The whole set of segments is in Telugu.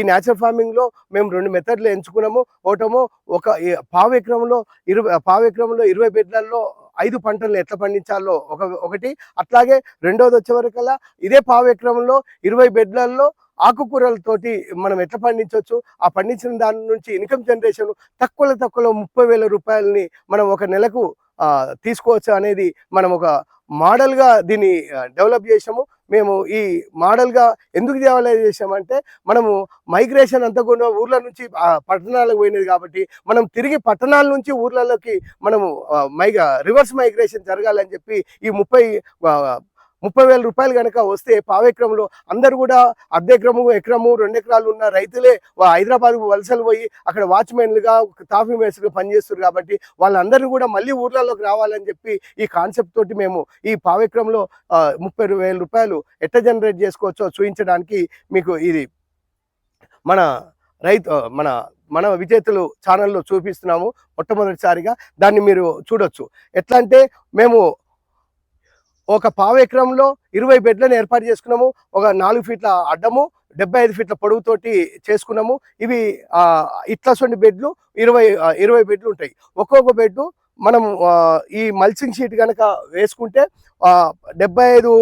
ఈ న్యాచురల్ ఫార్మింగ్లో మేము రెండు మెథడ్లు ఎంచుకున్నాము. ఓటము ఒక పావు ఎకరంలో ఇరవై పావు ఎకరంలో ఇరవై బెడ్లల్లో ఐదు పంటలను ఎట్లా పండించాలో ఒక ఒకటి. అట్లాగే రెండోది వచ్చే వరకల్లా ఇదే పావు ఎకరంలో ఇరవై బెడ్లలో ఆకుకూరలతోటి మనం ఎట్లా పండించవచ్చు ఆ పండించిన దాని నుంచి ఇన్కమ్ జనరేషన్ తక్కువలో తక్కువలో ముప్పై వేల రూపాయలని మనం ఒక నెలకు తీసుకోవచ్చు అనేది మనం ఒక మోడల్గా దీన్ని డెవలప్ చేసాము మేము ఈ మోడల్గా ఎందుకు డెవలప్ చేసామంటే మనము మైగ్రేషన్ అంతా కూడా ఊర్ల నుంచి పట్టణాలకు పోయినది కాబట్టి మనం తిరిగి పట్టణాల నుంచి ఊర్లలోకి మనము మైగా రివర్స్ మైగ్రేషన్ జరగాలని చెప్పి ఈ ముప్పై ముప్పై వేల రూపాయలు కనుక వస్తే పావెకరంలో అందరు కూడా అర్ధ ఎకరము ఎకరము రెండు ఎకరాలు ఉన్న రైతులే వా- హైదరాబాద్ వలసలు పోయి అక్కడ వాచ్మెన్లుగా తాఫీ మేస్లుగా పనిచేస్తారు కాబట్టి వాళ్ళందరూ కూడా మళ్ళీ ఊర్లలోకి రావాలని చెప్పి ఈ కాన్సెప్ట్ తోటి మేము ఈ పావెకరంలో ముప్పై వేల రూపాయలు ఎట్ట జనరేట్ చేసుకోవచ్చో చూపించడానికి మీకు ఇది మన రైతు మన మన విజేతలు ఛానల్లో చూపిస్తున్నాము మొట్టమొదటిసారిగా. దాన్ని మీరు చూడొచ్చు. ఎట్లా అంటే మేము ఒక పావు ఎకరంలో ఇరవై బెడ్లను ఏర్పాటు చేసుకున్నాము. ఒక నాలుగు ఫీట్ల అడ్డము డెబ్బై ఐదు ఫీట్ల పొడవుతోటి చేసుకున్నాము. ఇవి ఇట్లా ఇట్లసొంటి బెడ్లు ఇరవై ఇరవై బెడ్లు ఉంటాయి. ఒక్కొక్క బెడ్ మనం ఈ మల్చింగ్ షీట్ కనుక వేసుకుంటే డెబ్బై ఐదు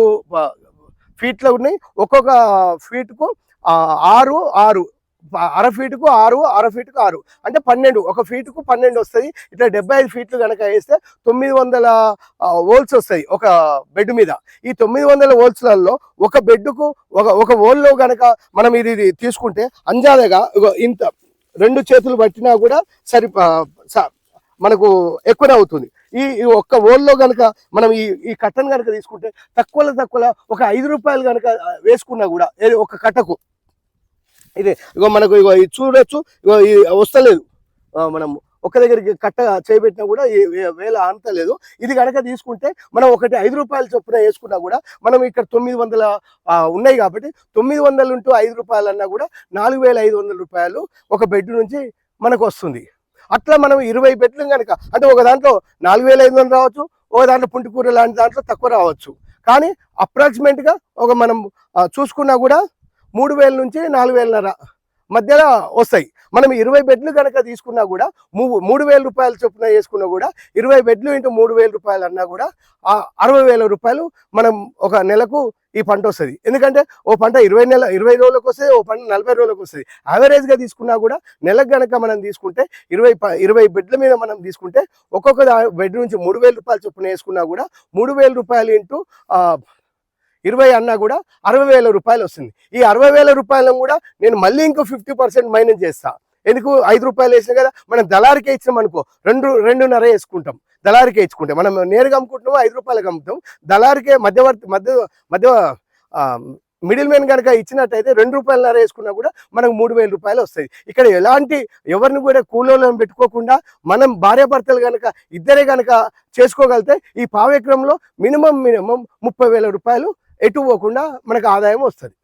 ఫీట్లు ఉన్నాయి. ఒక్కొక్క ఫీట్కు ఆరు ఆరు అర ఫీటుకు ఆరు అర ఫీటుకు ఆరు. అంటే పన్నెండు ఒక ఫీటుకు పన్నెండు వస్తుంది. ఇట్లా డెబ్బై ఐదు ఫీట్లు కనుక వేస్తే తొమ్మిది వందల ఓల్స్ వస్తాయి ఒక బెడ్ మీద. ఈ తొమ్మిది వందల ఓల్స్లలో ఒక బెడ్కు ఒక ఒక ఓల్లో కనుక మనం ఇది ఇది తీసుకుంటే అంజాదగా ఇంత రెండు చేతులు పట్టినా కూడా సరి మనకు ఎక్కువనే అవుతుంది. ఈ ఒక్క ఓల్లో కనుక మనం ఈ ఈ కట్టను కనుక తీసుకుంటే తక్కువలో తక్కువలో ఒక ఐదు రూపాయలు కనుక వేసుకున్నా కూడా ఏది ఒక కట్టకు ఇది. ఇగో మనకు ఇగో ఇది చూడొచ్చు. ఇగో ఇది వస్తలేదు మనం ఒక దగ్గరికి కట్ట చేయబెట్టినా కూడా వేల అంతలేదు ఇది కనుక తీసుకుంటే మనం ఒకటి ఐదు రూపాయలు చొప్పున వేసుకున్నా కూడా మనం ఇక్కడ తొమ్మిది వందల ఉన్నాయి కాబట్టి తొమ్మిది వందలు ఇంటూ ఐదు రూపాయలు అన్నా కూడా నాలుగు వేల ఐదు వందల రూపాయలు ఒక బెడ్ నుంచి మనకు వస్తుంది. అట్లా మనం ఇరవై బెడ్లు కనుక అంటే ఒక దాంట్లో నాలుగు వేల ఐదు వందలు రావచ్చు ఒక దాంట్లో పుంటికూర లాంటి దాంట్లో తక్కువ రావచ్చు. కానీ అప్రాక్సిమేట్గా ఒక మనం చూసుకున్నా కూడా మూడు వేల నుంచి నాలుగు వేలన్నర మధ్యలో వస్తాయి. మనం ఇరవై బెడ్లు కనుక తీసుకున్నా కూడా మూ- మూడు వేల రూపాయల చొప్పున వేసుకున్నా కూడా ఇరవై బెడ్లు ఇంటూ మూడు వేల రూపాయలు అన్నా కూడా ఆ అరవై వేల రూపాయలు మనం ఒక నెలకు ఈ పంట వస్తుంది. ఎందుకంటే ఓ పంట ఇరవై నెల ఇరవై రోజులకు వస్తుంది ఓ పంట నలభై రోజులకు వస్తుంది. యావరేజ్గా తీసుకున్నా కూడా నెలకు గనక మనం తీసుకుంటే ఇరవై ప- ఇరవై బెడ్ల మీద మనం తీసుకుంటే ఒక్కొక్క బెడ్ నుంచి మూడు వేల రూపాయలు చొప్పున వేసుకున్నా కూడా మూడు వేల రూపాయలు ఇంటూ ఇరవై అన్నా కూడా అరవై వేల రూపాయలు వస్తుంది. ఈ అరవై వేల రూపాయలను కూడా నేను మళ్ళీ ఇంకో ఫిఫ్టీ పర్సెంట్ మైనస్ చేస్తాను ఎందుకు? ఐదు రూపాయలు వేసినా కదా మనం దళారికే ఇచ్చినాం అనుకో రెండు రెండున్నర వేసుకుంటాం. దళారికే ఇచ్చుకుంటాం మనం నేరుగా అమ్ముకుంటున్నాము ఐదు రూపాయలకు అమ్ముతాం. దళారికే మధ్యవర్తి మధ్య మధ్య మిడిల్ మ్యాన్ కనుక ఇచ్చినట్టయితే రెండు రూపాయలన్నర వేసుకున్నా కూడా మనకు మూడు వేల రూపాయలు వస్తాయి. ఇక్కడ ఎలాంటి ఎవరిని కూడా కూలోళ్ళని పెట్టుకోకుండా మనం భార్యాభర్తలు కనుక ఇద్దరే కనుక చేసుకోగలిగితే ఈ పావు మినిమం మినిమం ముప్పై వేల రూపాయలు ఎటు పోకుండా మనకు ఆదాయం వస్తుంది.